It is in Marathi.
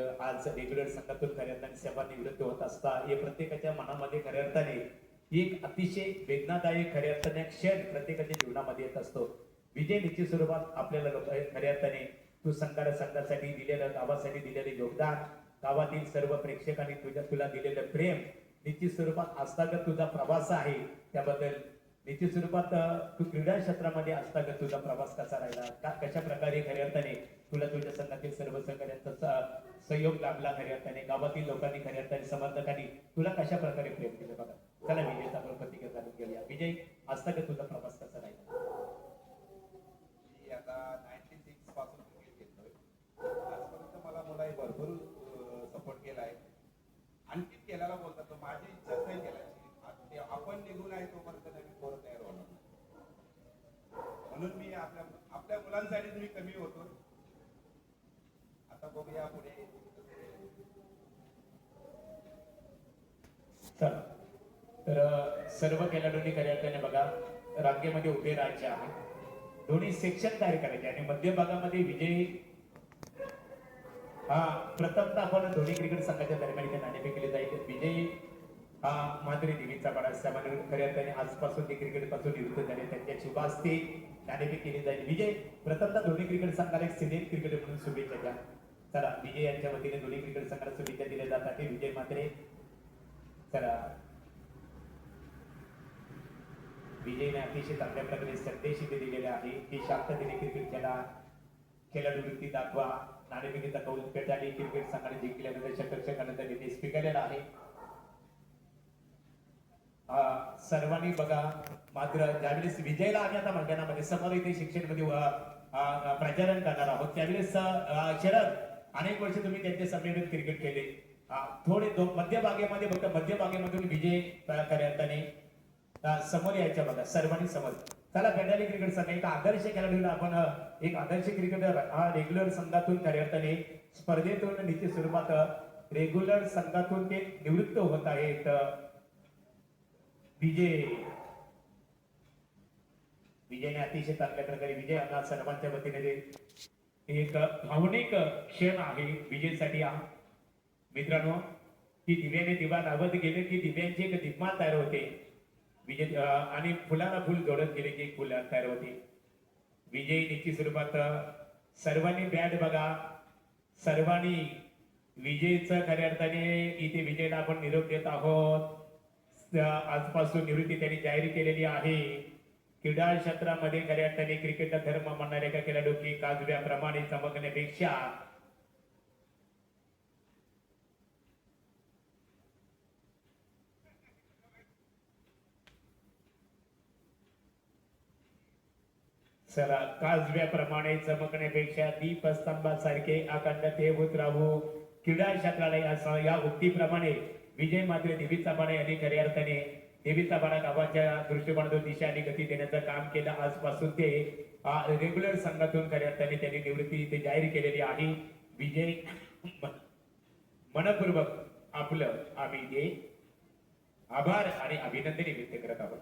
केलं आज रेग्युलर संघातून खऱ्या अर्थाने सेवानिवृत्त होत असता हे प्रत्येकाच्या मनामध्ये खऱ्या अर्थाने एक अतिशय वेदनादायक खऱ्या अर्थाने क्षण प्रत्येकाच्या जीवनामध्ये येत असतो. विजय निश्चित स्वरूपात आपल्याला लोक खऱ्या अर्थाने तू संघाला संघासाठी दिलेलं गावासाठी दिलेले योगदान गावातील सर्व प्रेक्षकांनी तुझ्या तुला दिलेलं प्रेम निश्चित स्वरूपात आस्थागत तुझा प्रवास आहे. त्याबद्दल निश्चित स्वरूपात तू क्रीडा क्षेत्रामध्ये आस्थागत तुझा प्रवास कसा राहिला? का कशा प्रकारे खऱ्या अर्थाने तुला तुझ्या संघातील सर्व सहकार्यांचा सहयोग लाभला खऱ्या अर्थाने गावातील लोकांनी खऱ्या अर्थाने समर्थकांनी तुला कशा प्रकारे प्रेम केलं बघा? चला विजयचा आपण प्रतिक्रिया जाणून घेऊया विजय आस्थागत तुझा प्रवास कसा राहिला? आता नाईन्टी सिक्सपासून क्रिकेट खेळतोय आजपर्यंत मला मुलाही भरपूर सपोर्ट केला आहे. आणखी केल्याला बोलतात तर माझी इच्छा नाही केल्याची. आपण निघून आहे तोपर्यंत नवीन पोरं तयार होणार म्हणून मी आपल्या आपल्या मुलांसाठी मी कमी होतो आता बघूया पुढे तर सर्व खेळाडूंनी खऱ्या बघा रांगेमध्ये उभे राहायचे आहे. दोन्ही सेक्शन तयार करायचे आणि मध्यभागामध्ये विजयी हा प्रथम आपण दोन्ही क्रिकेट संघाच्या दरम्यान इथे नाणेफेक केले जाईल. विजयी हा माधुरी देवीचा पाडा. सामान्य खऱ्या अर्थाने आजपासून ते क्रिकेटपासून निवृत्त झाले. त्यांच्या शुभास्ते नाणेफेक केली जाईल. विजय प्रथमतः दोन्ही क्रिकेट संघाला एक सिनियर क्रिकेटर म्हणून शुभेच्छा द्या. चला विजय यांच्या वतीने दोन्ही क्रिकेट संघाला शुभेच्छा दिल्या जातात. विजय मात्रे चला विजयने अतिशय चांगल्या प्रकारे संदेश इथे दिलेले आहे. की शांततेने क्रिकेट खेळा खेळाडू वृत्ती दाखवा नाणेफेकीचा कौल पेटाळी क्रिकेट संघाने जिंकल्यानंतर षटरक्षकानंतर निधी स्वीकारलेला आहे. सर्वांनी बघा मात्र ज्यावेळेस विजयला आम्ही आता मैदानामध्ये समोर इथे शिक्षणमध्ये प्रचारण करणार आहोत त्यावेळेस शरद अनेक वर्ष तुम्ही त्यांचे संमेलन क्रिकेट केले. थोडे दो- मध्यभागेमध्ये फक्त मध्यभागेमधून विजय अं, समोर यायच्या बघा सर्वांनी समोर. त्याला फेडाली क्रिकेट संघ एक आदर्श खेळाडूला आपण एक आदर्श क्रिकेटर हा रेग्युलर संघातून कार्यरताने स्पर्धेतून निश्चित स्वरूपात रेग्युलर संघातून ते निवृत्त होत आहेत विजय. विजयने अतिशय चांगल्या प्रकारे विजय अन्ना सर्वांच्या वतीने एक भावनिक क्षण आहे विजयसाठी हा. मित्रांनो ती दिव्याने दिवा लावत गेले की दिव्यांची एक दिग्माल तयार होते. विजय आणि फुलाला फुल जोडत गेले की फुल तयार होते. विजय निश्चित स्वरूपात सर्वांनी बॅट बघा. सर्वांनी विजयचं खऱ्या अर्थाने इथे विजयला आपण निरोप देत आहोत. आजपासून निवृत्ती त्यांनी जाहीर केलेली आहे. क्रीडा क्षेत्रामध्ये खऱ्या अर्थाने क्रिकेटचा धर्म म्हणणाऱ्या एका खेळाडू की काजव्याप्रमाणे चमकण्यापेक्षा चला काजव्याप्रमाणे चमकण्यापेक्षा दीपस्तंभासारखे अखंड होत राहू. क्रीडा क्षेत्राला या या उक्तीप्रमाणे विजय मात्र दिवीचा बाणा यांनी खऱ्या अर्थाने देवीचा बाणा गावाच्या दृष्टिकोनातून दिशा आणि गती देण्याचं काम केलं. आजपासून ते रेग्युलर संघातून खऱ्या अर्थाने त्यांनी निवृत्ती इथे जाहीर केलेली आहे. विजय मनपूर्वक आपलं आम्ही जे आभार आणि अभिनंदन व्यक्त करत आहोत.